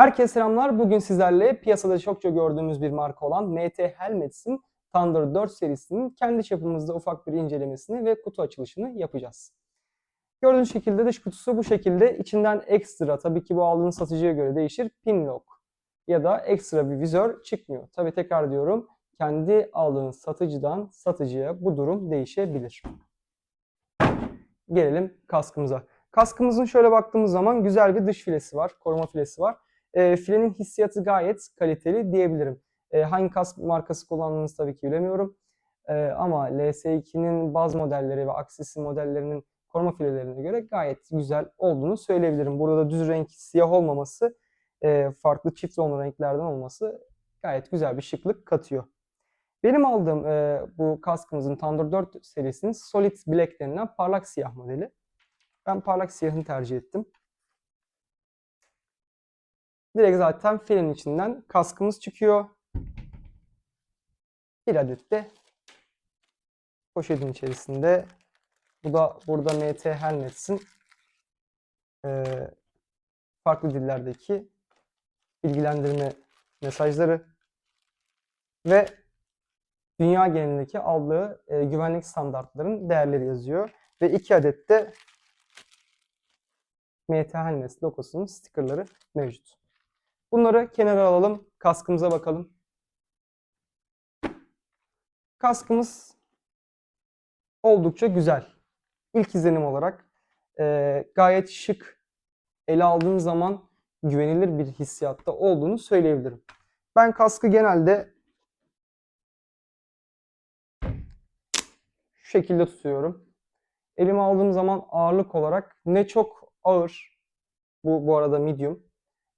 Herkese selamlar. Bugün sizlerle piyasada çokça gördüğümüz bir marka olan MT Helmets'in Thunder 4 serisinin kendi çapımızda ufak bir incelemesini ve kutu açılışını yapacağız. Gördüğünüz şekilde dış kutusu bu şekilde. İçinden ekstra tabii ki bu aldığınız satıcıya göre değişir. Pin lock ya da ekstra bir vizör çıkmıyor. Tabii tekrar diyorum kendi aldığınız satıcıdan satıcıya bu durum değişebilir. Gelelim kaskımıza. Kaskımızın şöyle baktığımız zaman güzel bir dış filesi var, koruma filesi var. E, filenin hissiyatı gayet kaliteli diyebilirim. E, hangi kask markası kullandığınızı tabii ki bilemiyorum. E, ama LS2'nin baz modelleri ve Axis'in modellerinin koruma filelerine göre gayet güzel olduğunu söyleyebilirim. Burada da düz renk siyah olmaması, e, farklı çift tonlu renklerden olması gayet güzel bir şıklık katıyor. Benim aldığım e, bu kaskımızın Thunder 4 serisinin Solid Black denilen parlak siyah modeli. Ben parlak siyahını tercih ettim. Direkt zaten filenin içinden kaskımız çıkıyor. Bir adet de poşetin içerisinde. Bu da burada MT Helmets'in e, farklı dillerdeki bilgilendirme mesajları ve dünya genelindeki aldığı e, güvenlik standartlarının değerleri yazıyor. Ve iki adet de MT Helmets logosunun stickerları mevcut. Bunları kenara alalım. Kaskımıza bakalım. Kaskımız oldukça güzel. İlk izlenim olarak e, gayet şık. Ele aldığın zaman güvenilir bir hissiyatta olduğunu söyleyebilirim. Ben kaskı genelde şu şekilde tutuyorum. Elime aldığım zaman ağırlık olarak ne çok ağır, bu bu arada medium,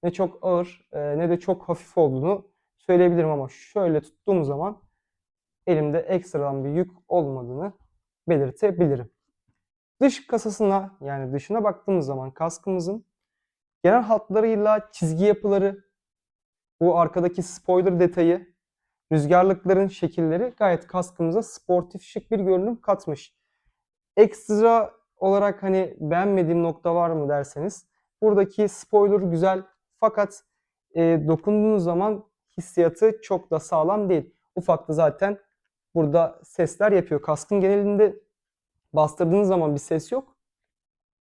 ne çok ağır e, ne de çok hafif olduğunu söyleyebilirim ama şöyle tuttuğum zaman elimde ekstradan bir yük olmadığını belirtebilirim. Dış kasasına yani dışına baktığımız zaman kaskımızın genel hatlarıyla çizgi yapıları, bu arkadaki spoiler detayı, rüzgarlıkların şekilleri gayet kaskımıza sportif şık bir görünüm katmış. Ekstra olarak hani beğenmediğim nokta var mı derseniz buradaki spoiler güzel fakat e, dokunduğunuz zaman hissiyatı çok da sağlam değil. Ufak da zaten burada sesler yapıyor. Kaskın genelinde bastırdığınız zaman bir ses yok.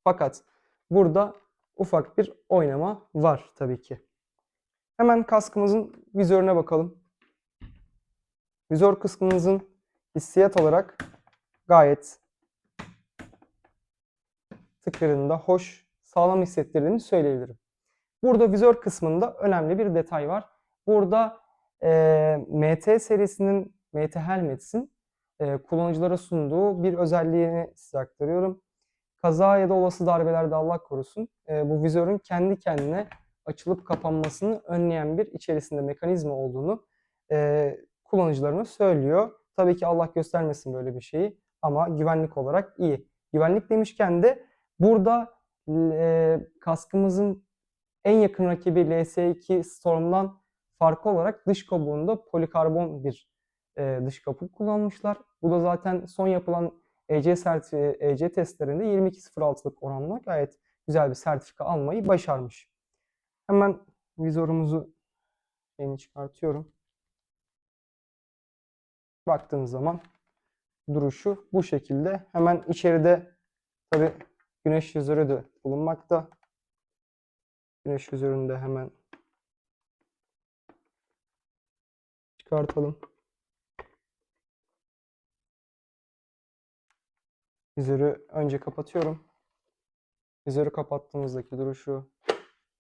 Fakat burada ufak bir oynama var tabii ki. Hemen kaskımızın vizörüne bakalım. Vizör kısmımızın hissiyat olarak gayet tıkırında hoş, sağlam hissettirdiğini söyleyebilirim. Burada vizör kısmında önemli bir detay var. Burada e, MT serisinin, MT Helmets'in e, kullanıcılara sunduğu bir özelliğini size aktarıyorum. Kaza ya da olası darbelerde Allah korusun e, bu vizörün kendi kendine açılıp kapanmasını önleyen bir içerisinde mekanizma olduğunu e, kullanıcılarına söylüyor. Tabii ki Allah göstermesin böyle bir şeyi ama güvenlik olarak iyi. Güvenlik demişken de burada e, kaskımızın en yakın rakibi LS2 Storm'dan farklı olarak dış kabuğunda polikarbon bir e, dış kabuk kullanmışlar. Bu da zaten son yapılan EC, sertifi, EC testlerinde 22.06'lık oranla gayet güzel bir sertifika almayı başarmış. Hemen vizörümüzü yeni çıkartıyorum. Baktığınız zaman duruşu bu şekilde. Hemen içeride tabi güneş yüzörü de bulunmakta. Güneş üzerinde hemen çıkartalım. Vizörü önce kapatıyorum. Vizörü kapattığımızdaki duruşu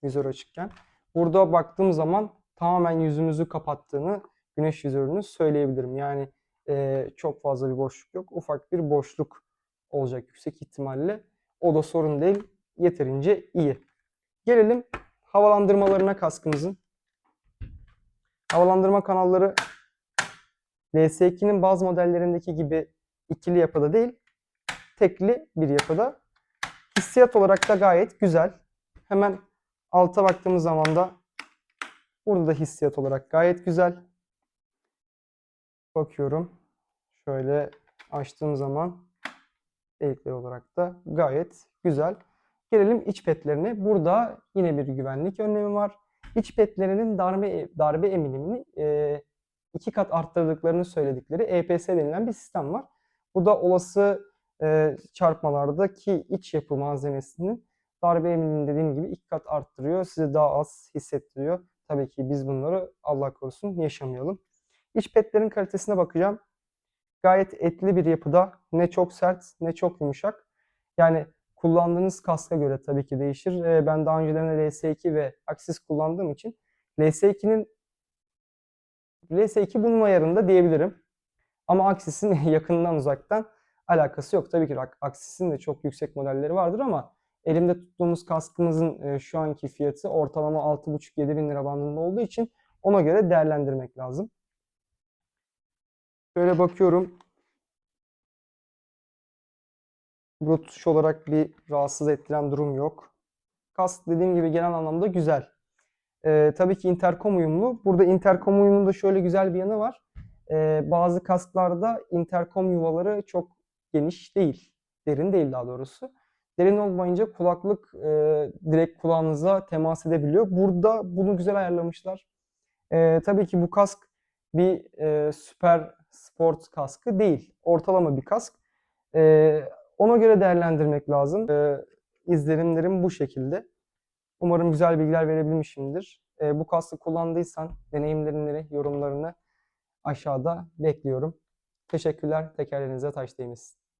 vizör açıkken. Burada baktığım zaman tamamen yüzümüzü kapattığını güneş vizörünü söyleyebilirim. Yani e, çok fazla bir boşluk yok. Ufak bir boşluk olacak yüksek ihtimalle. O da sorun değil. Yeterince iyi. Gelelim havalandırmalarına kaskımızın. Havalandırma kanalları LS2'nin bazı modellerindeki gibi ikili yapıda değil, tekli bir yapıda. Hissiyat olarak da gayet güzel. Hemen alta baktığımız zaman da burada da hissiyat olarak gayet güzel. Bakıyorum. Şöyle açtığım zaman delikler olarak da gayet güzel. Gelelim iç petlerine. Burada yine bir güvenlik önlemi var. İç petlerinin darbe darbe emilimini e, iki kat arttırdıklarını söyledikleri EPS denilen bir sistem var. Bu da olası e, çarpmalardaki iç yapı malzemesinin darbe emilimini dediğim gibi iki kat arttırıyor. Size daha az hissettiriyor. Tabii ki biz bunları Allah korusun yaşamayalım. İç petlerin kalitesine bakacağım. Gayet etli bir yapıda. Ne çok sert ne çok yumuşak. Yani kullandığınız kaska göre tabii ki değişir. Ee, Ben daha önceden de LS2 ve Axis kullandığım için LS2'nin LS2 bunun ayarında diyebilirim. Ama Axis'in yakından uzaktan alakası yok. Tabii ki Axis'in de çok yüksek modelleri vardır ama elimde tuttuğumuz kaskımızın e, şu anki fiyatı ortalama 6,5-7 bin lira bandında olduğu için ona göre değerlendirmek lazım. Şöyle bakıyorum. Bluetooth olarak bir rahatsız ettiren durum yok. Kask dediğim gibi genel anlamda güzel. Ee, tabii ki interkom uyumlu. Burada interkom uyumunun da şöyle güzel bir yanı var. Ee, bazı kasklarda interkom yuvaları çok geniş değil. Derin değil daha doğrusu. Derin olmayınca kulaklık e, direkt kulağınıza temas edebiliyor. Burada bunu güzel ayarlamışlar. Ee, tabii ki bu kask bir e, süper sport kaskı değil. Ortalama bir kask. Ee, ona göre değerlendirmek lazım. Ee, izlenimlerim bu şekilde. Umarım güzel bilgiler verebilmişimdir. Ee, bu kaskı kullandıysan deneyimlerini, yorumlarını aşağıda bekliyorum. Teşekkürler. Tekerlerinize taş değmesin.